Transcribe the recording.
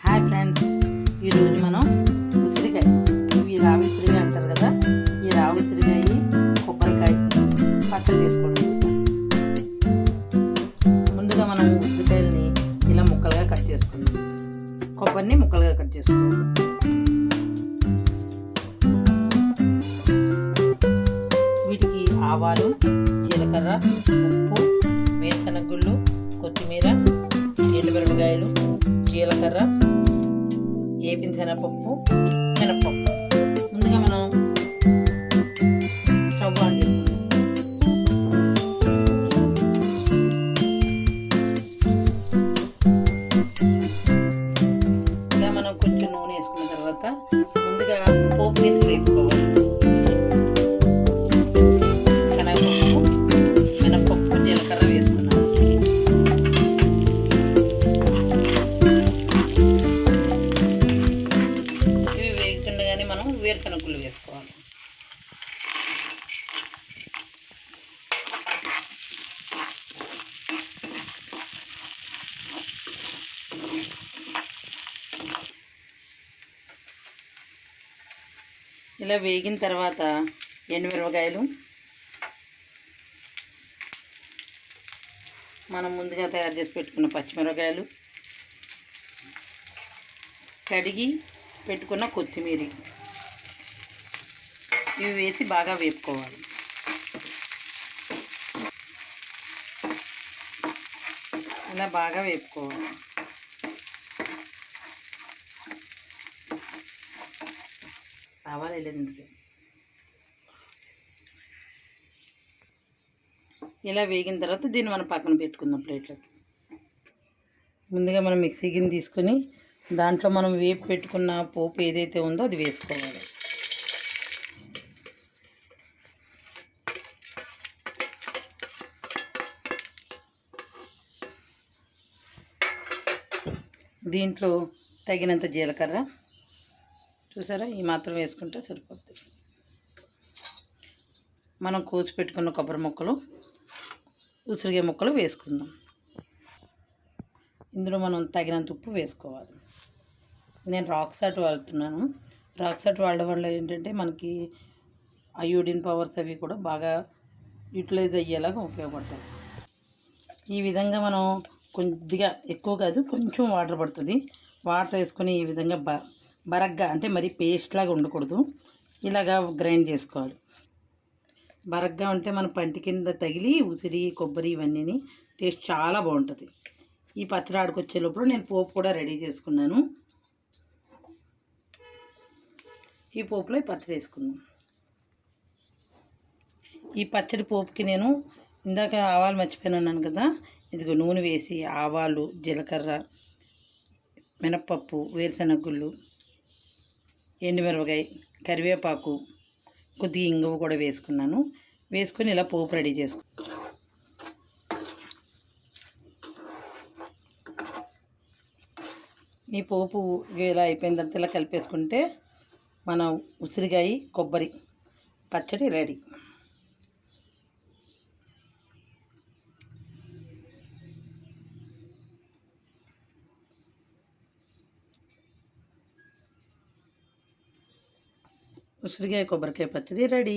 Hi friends ఈరోజు మనం ఉసిరికాయ ఇవి రావి ఉసిరికాయ అంటారు కదా ఈ రావి ఉసిరికాయ కొబ్బరికాయ పచ్చడి చేసుకోవడం ముందుగా మనం ఉసిరికాయలని ఇలా ముక్కలుగా కట్ చేసుకుందాం. కొబ్బరిని ముక్కలుగా కట్ చేసుకోవాలి. వీటికి ఆవాలు జీలకర్ర ఉప్పు వేరుశనగుళ్ళు కొత్తిమీర ఎండుమిరపకాయలు జీలకర్ర ఏపిన శనగపప్పు మినపప్పు. ముందుగా మనం ఇలా వేగిన తర్వాత ఎండుమిరపకాయలు. మనం ముందుగా తయారు చేసి పెట్టుకున్న పచ్చిమిరపకాయలు. కడిగి పెట్టుకున్న కొత్తిమీర. ఇవి వేసి బాగా వేపుకోవాలి. ఇలా బాగా వేపుకోవాలి. రావాలి లేదు ఇందులో ఇలా వేగిన తర్వాత దీన్ని మనం పక్కన పెట్టుకుందాం ప్లేట్లోకి. ముందుగా మనం మిక్సీ గిన్నె తీసుకొని దాంట్లో మనం వేపు పెట్టుకున్న పోపు ఏదైతే ఉందో అది వేసుకోవాలి. దీంట్లో తగినంత జీలకర్ర చూసారా? ఈ మాత్రం వేసుకుంటే సరిపోతుంది మనం కోసి పెట్టుకున్న కొబ్బరి ముక్కలు ఉసిరిగే ముక్కలు వేసుకుందాం. ఇందులో మనం తగినంత ఉప్పు వేసుకోవాలి. నేను రాక్ సాల్ట్ వాడుతున్నాను. రాక్ సాల్ట్ వాడడం వల్ల ఏంటంటే మనకి అయోడిన్ పవర్స్ అవి కూడా బాగా యూటిలైజ్ అయ్యేలాగా ఉపయోగపడతాయి. ఈ విధంగా మనం కొద్దిగా ఎక్కువ కాదు కొంచెం వాటర్ పడుతుంది. వాటర్ వేసుకొని ఈ విధంగా బా బరగ్గా అంటే మరి పేస్ట్ లాగా ఉండకూడదు. ఇలాగా గ్రైండ్ చేసుకోవాలి. బరగ్గా ఉంటే మన పంటి కింద తగిలి ఉసిరి కొబ్బరి ఇవన్నీ టేస్ట్ చాలా బాగుంటుంది. ఈ పచ్చడి ఆడుకొచ్చే నేను పోపు కూడా రెడీ చేసుకున్నాను. ఈ పోపులో ఈ పచ్చడి వేసుకుందాం. ఈ పచ్చడి పోపుకి నేను ఇందాక ఆవాలు మర్చిపోయినాను కదా ఇదిగో నూనె వేసి ఆవాలు జీలకర్ర మినప్పప్పు వేరుశనగుళ్ళు ఎండుమిరపకాయ కరివేపాకు కొద్దిగా ఇంగువ కూడా వేసుకున్నాను. వేసుకొని ఇలా పోపు రెడీ చేసుకు ఈ పోపు ఇలా అయిపోయిన తర్వాత ఇలా కలిపేసుకుంటే మన ఉసిరికాయ కొబ్బరి పచ్చడి రెడీ. ఉసిరికాయ కొబ్బరికాయ పచ్చడి రెడీ